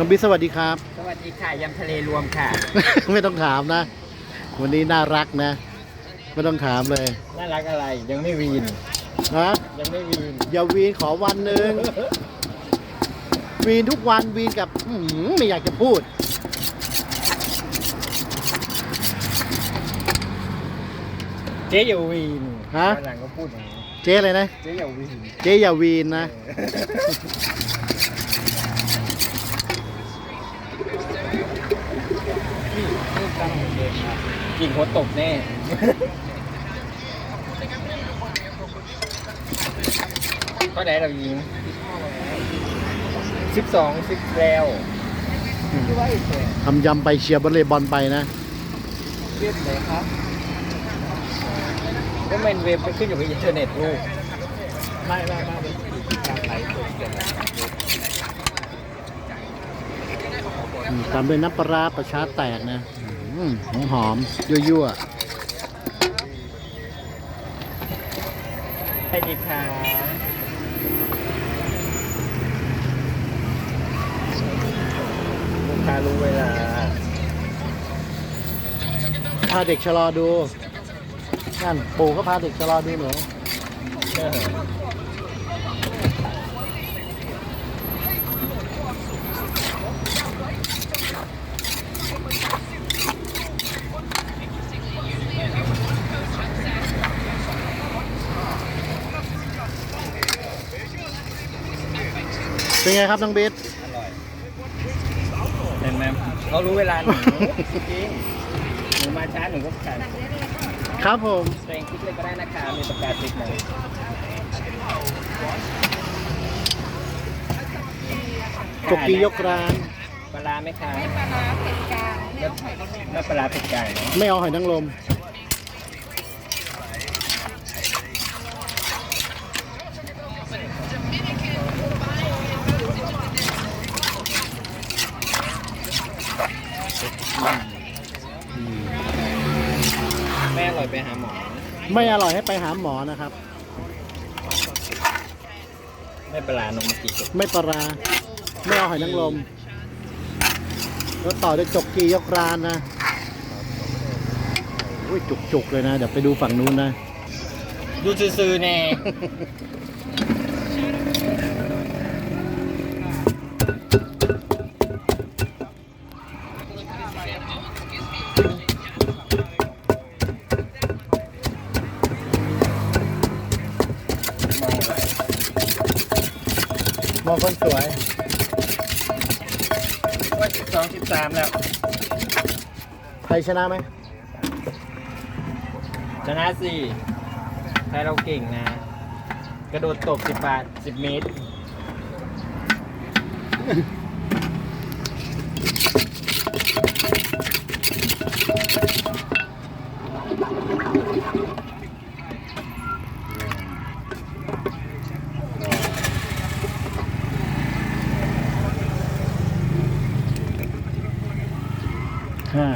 น้องบิ๊กสวัสดีครับ สวัสดีค่ะยำทะเลรวมค่ะ ไม่ต้องถามนะ วันนี้น่ารักนะ ไม่ต้องถามเลยน่ารักอะไรยังไม่วีนนะยังไม่วีนอย่าวีนขอวันหนึ่งวีนทุกวันวีนกับอื้อหือไม่อยากจะพูด เจ๊อย่าวีนฮะ วันหลังก็พูดอย่างนี้เจ๊เลยนะ เจ๊อย่าวีน เจ๊อย่าวีนนะ นี่พูดกันเองครับยิงหัวตกแน่ก็ไหนเรายิงสิบสองสิบแล้วที่ว่าอีกเลยทำยำไปเชียร์บอลเลย์บอลไปนะเวียดเลยครับก็เมนเว็บไปขึ้นอยู่กับอินเทอร์เน็ตลูกไม่ไม่ไม่เป็นการไลฟ์สดกัน อืม ตามด้วยน้ำปลาร้าประชาแตกนะอืมหอมหอมยั่วยั่วสวัสดีค่ะลูกค้ารู้เวลาพาเด็กชะลอดูนั่นปู่ก็พาเด็กชะลอดูหนู เออเป็นไงครับน้องบิ๊กอร่อยเห็นไหมเขารู้เวลาหนูจริงหนูมาช้าหนูก็ขันครับผมตัวเองคิดเลยก็ได้นะคะมีประกาศติดเลยกบกียกร้านปลาร้าไหมคะไม่ปลาร้าเผ็ดกลางไม่เอาไข่นางรมแล้วปลาร้าเผ็ดกลางเนอะไม่เอาหอยนางรม แม่ อร่อยไปหาหมอ ไม่อร่อยให้ไปหาหมอนะครับ ไม่ปลาร้านมเมื่อกี้ไม่ปลาร้าไม่เอาหอยนางรมแล้วต่อด้วยจกกียกร้านนะโอ้ยจุกๆเลยนะ เดี๋ยวไปดูฝั่งนู้นนะ ดูซื่อๆแน่ คนสวยว่าสิบสองสิบสามแล้ว ใครชนะไหมชนะสี่ไทยเราเก่งนะ กระโดดตบสิบบาทสิบเมตร ห้า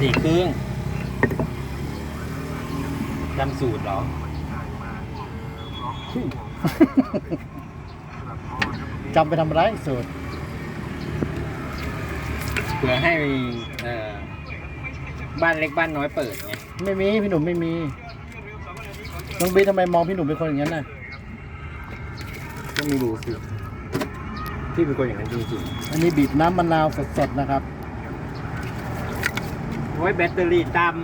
สี่ครึ่งจำสูตร เหรอ จำไปทำไรสูตรเพื่อให้เอ่อบ้านเล็กบ้านน้อยเปิดไงไม่มีพี่หนุ่มไม่มีน้องบีทำไมมองพี่หนุ่มเป็นคนอย่างนั้นน่ะก็ไม่รู้สิพี่เป็นคนอย่างนั้นจริงอันนี้บีบน้ำมะนาวสดๆนะครับๆโอ้ยแบตเตอรี่ต่ำ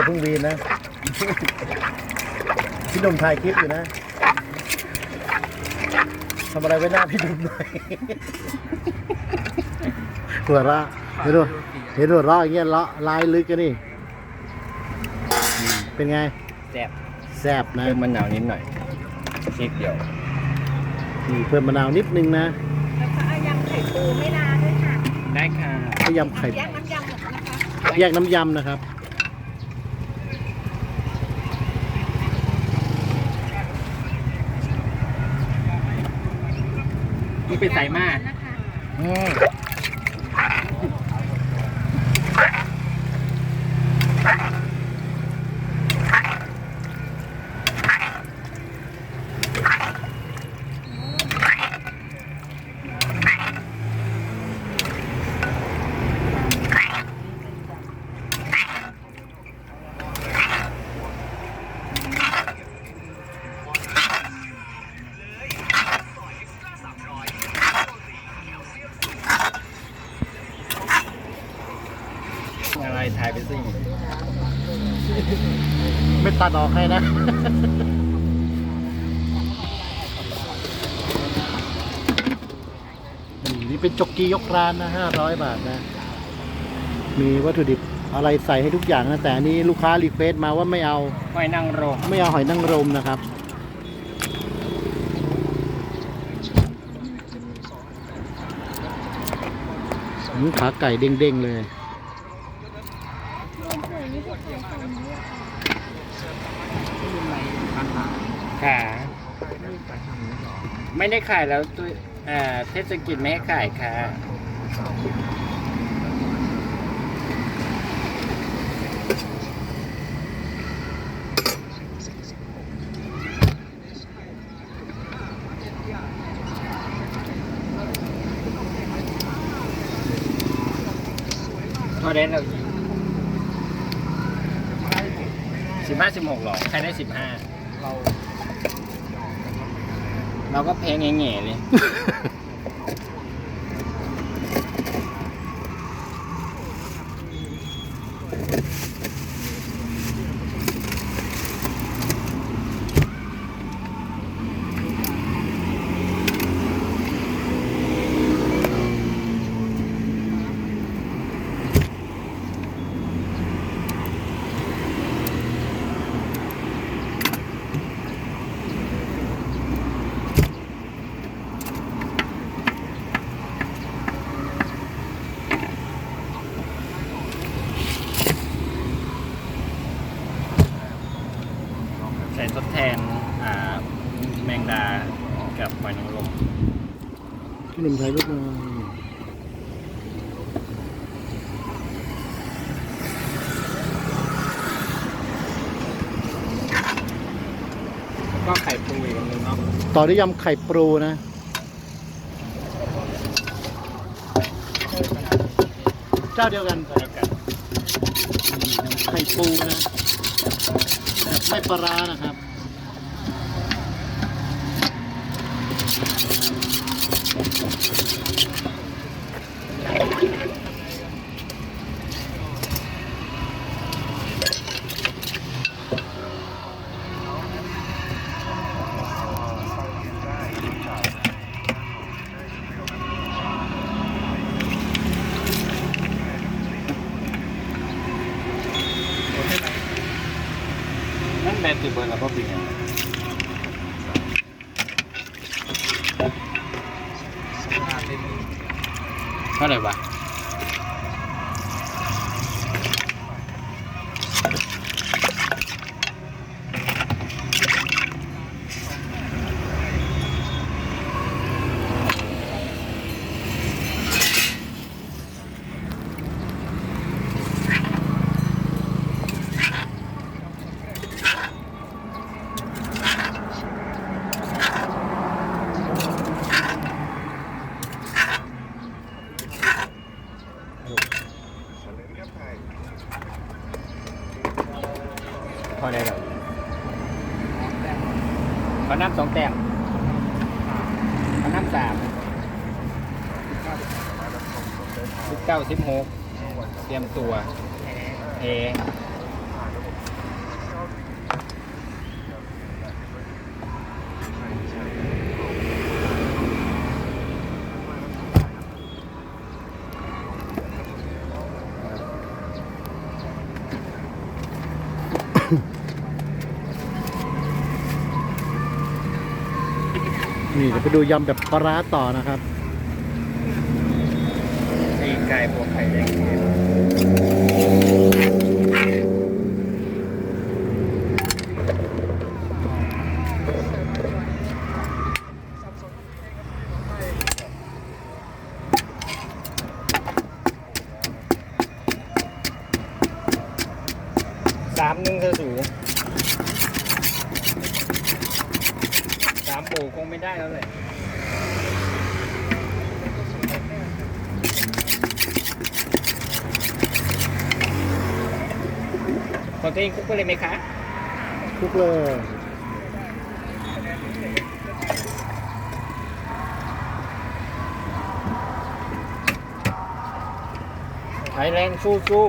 อย่าเพิ่งวีนนะ พี่หนุ่มถ่ายคลิปอยู่นะทำอะไรไว้หน้าพี่ดุมหน่อย หัวเราะเห็นดูเห็นหัวเราะอย่างเงี้ยเลาะลายลึกกันนี่อืมเป็นไง แซ่บแซ่บนะ เพิ่มมะนาวนิดหน่อยนิดเดียวนี่เพิ่มมะนาวนิดนึงนะแล้วก็เอายำไข่ปูไม่นานด้วยค่ะได้ค่ะให้ยำไข่แยกน้ำยำหมดนะคะ แยกน้ำยำนะครับ นี่เป็นใส่มากนะคะอืมอะไรถ่ายไปสิ ไม่ ตัดออกให้นะอืมนี่เป็นจกกี้ยกร้านนะห้าร้อยบาทนะ มีวัตถุดิบอะไรใส่ให้ทุกอย่างนะ แต่อันนี้ลูกค้ารีเควสต์มาว่าไม่เอา หอยนางรมไม่เอาหอยนางรมนะครับอืมขาไก่เด้งๆเลย ค่ะ ไม่ได้ขายแล้วตัวอ่าเทศกิจไม่ให้ขายค่ะ พอได้แล้วสิบห้าสิบหกหรอ ใครได้สิบห้าเรา เราก็เพลงแง่ๆเลย ใส่ทดแทนอ่าแมงดากับหอยนางรมพี่หนุ่มถ่ายรูปมาแล้วก็ไข่ปูอีกอันหนึงเนาะต่อด้วยยำไข่ปรูนะ เจ้าเดียวกัน แล้วกัน ไข่ปูนะแบบ ไม่ปลาร้านะครับ นั่นแบตติเบิร์นแล้วก็บินอย่าง เท่าไหร่วะ พอได้แล้วขอน้ำสองแต้มขอน้ำสามสิบเก้าสิบหกเตรียมตัวเอ นี่เดี๋ยวไปดูยำแบบปลาร้าต่อนะครับไก่บวกไข่แดงามโบคงไม่ได้แล้วแหละขอตัวเองคุกไปเลยไหมคะทุกเลยไทยแลนด์สู้สู้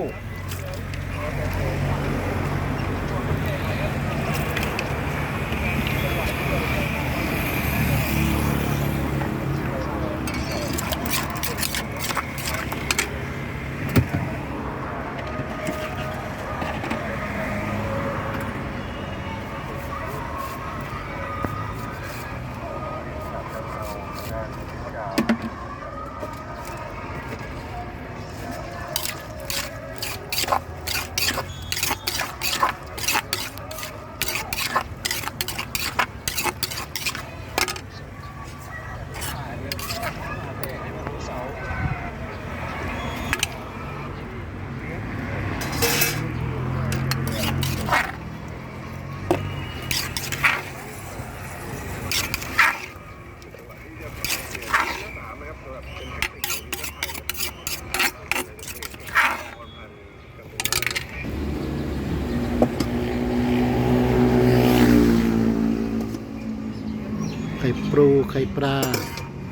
ไข่ปลู ไข่ปลา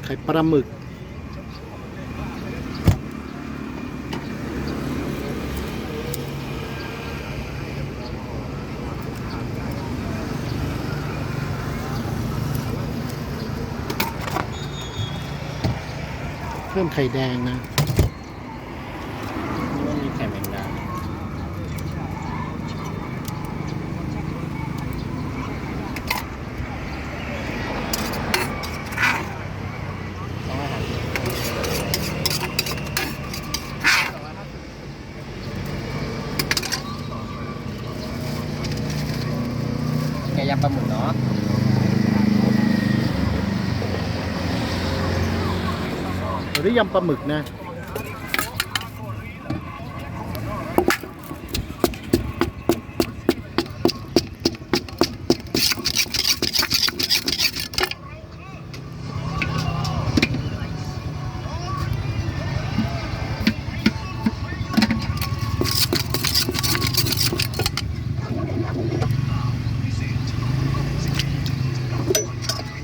ไข่ปลาหมึก เพิ่มไข่แดงนะ ไม่มีไข่แมงดาแกยำปลา หมึกเนาะหรือยำปลาหมึกนะ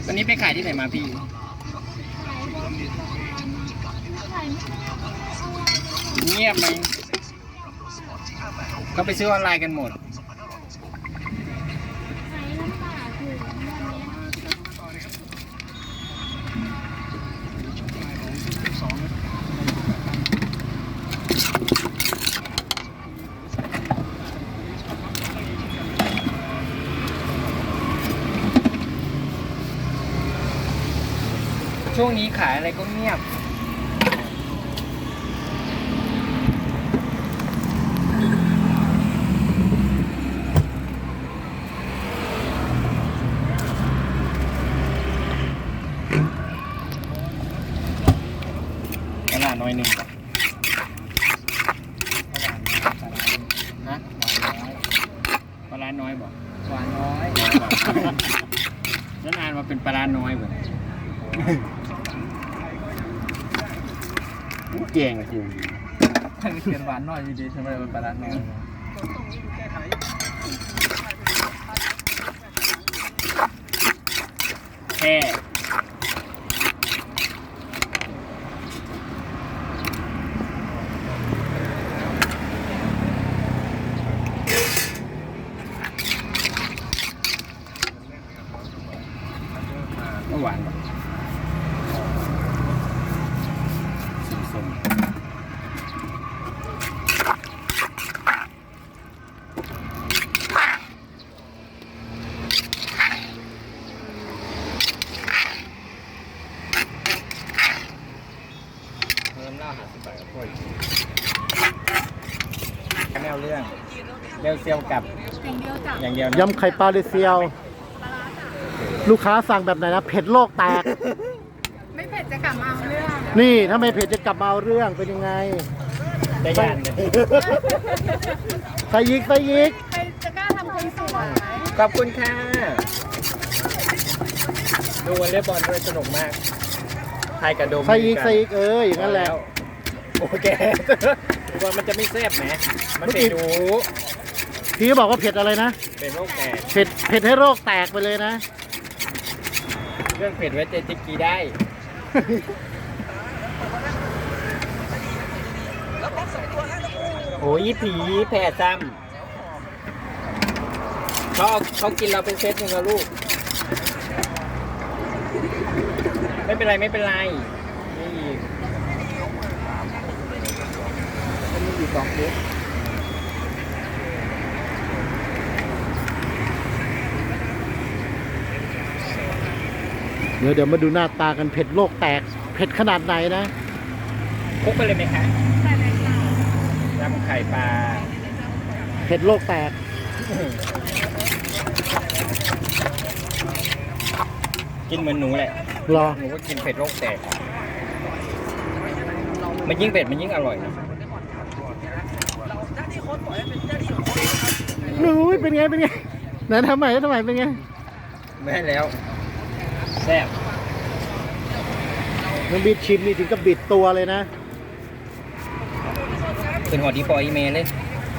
วันนี้ไปขายที่ไหนมาพี่ เงียบไหมเขาไปซื้อออนไลน์กันหมด ขายอะไรก็เงียบ ขนาดน้อยหนึ่งฮะปลาร้าน้อยบอกปลาน้อยแล้วนานมาเป็นปลาร้าน้อยเหมือนเก่งจริง มันเขียนหวานหน่อยอยู่ดีใช่ไหมเป็นปลาร้าน้อแค่ไม่หวานหรอกสีส้มำเหล้าหาสิบบาทกับพวกแนวเรื่อง เรียวเซียวกับอย่างเดียวจ้ะอย่างเดียวนะยำไข่ปลาเดเซียว ลูกค้าสั่งแบบไหนนะ เผ็ดโลกแตก ไม่เผ็ดจะกลับมาเอาเรื่องนี่ถ้าไม่เผ็ดจะกลับมาเอาเรื่องเป็นยังไงได้ยานเลยใส่ยิกใส่ยิก ใครจะกล้าทำคนสวยขอบคุณค่ะ ดูวอลเลย์บอลด้วยสนุกมากไทยกับโดมใส่ยิกใส่ยิกเอออย่างนั้นแหละ โอเคว่ามันจะไม่แซ่บไหมมันเป็นดู พี่บอกว่าเผ็ดอะไรนะ เป็นโรคแตกเผ็ดเผ็ดให้โรคแตกไปเลยนะ เรื่องเผ็ดไว้เจจิกกีได้ โอ้ยผีแผ่ซ้ำเขาเอาเขากินเราเป็นเซตหนึ่งแล้วลูก ไม่เป็นไรไม่เป็นไรนี่อีกมันมีอยู่สองเซต ดี๋ยวเดี๋ยวมาดูหน้าตากันเผ็ดโลกแตก เผ็ดขนาดไหนนะคลุกไปเลยไหมคะใส่เลยค่ะยำไข่ปลาเผ็ดโลกแตก กินเหมือนหนูแหละรอหนูก็กินเผ็ดโรคแตก มันยิ่งเผ็ดมันยิ่งอร่อยนะหนูเป็นไงเป็นไงไหนทำใหม่ทำใหม่เป็นไง ไม่ให้แล้ว แซ่บน้องบีดชิมนี่ถึงกับบิดตัวเลยนะเป็นหัวดีปออีเมลเลย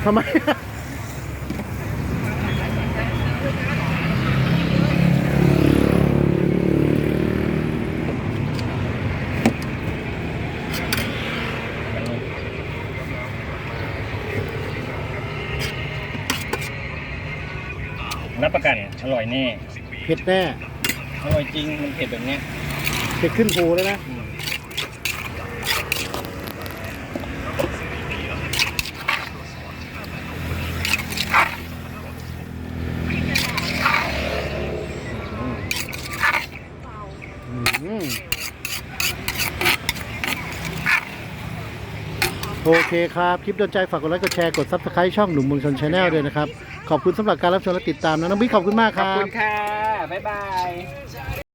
ทำไม รับประกันอร่อยแน่ เผ็ดแน่ อร่อยจริงมันเผ็ดแบบเนี้ยเผ็ดขึ้นภูเลยนะโอเคครับ คลิปโดนใจฝากกดไลค์กดแชร์กด Subscribe ช่องหนุ่มเมืองชนชาแนลด้วยนะครับ ขอบคุณสำหรับการรับชมและติดตามนะน้องบิ๊กขอบคุณมากขคอบรับ คุณค่ะ บ๊ายบาย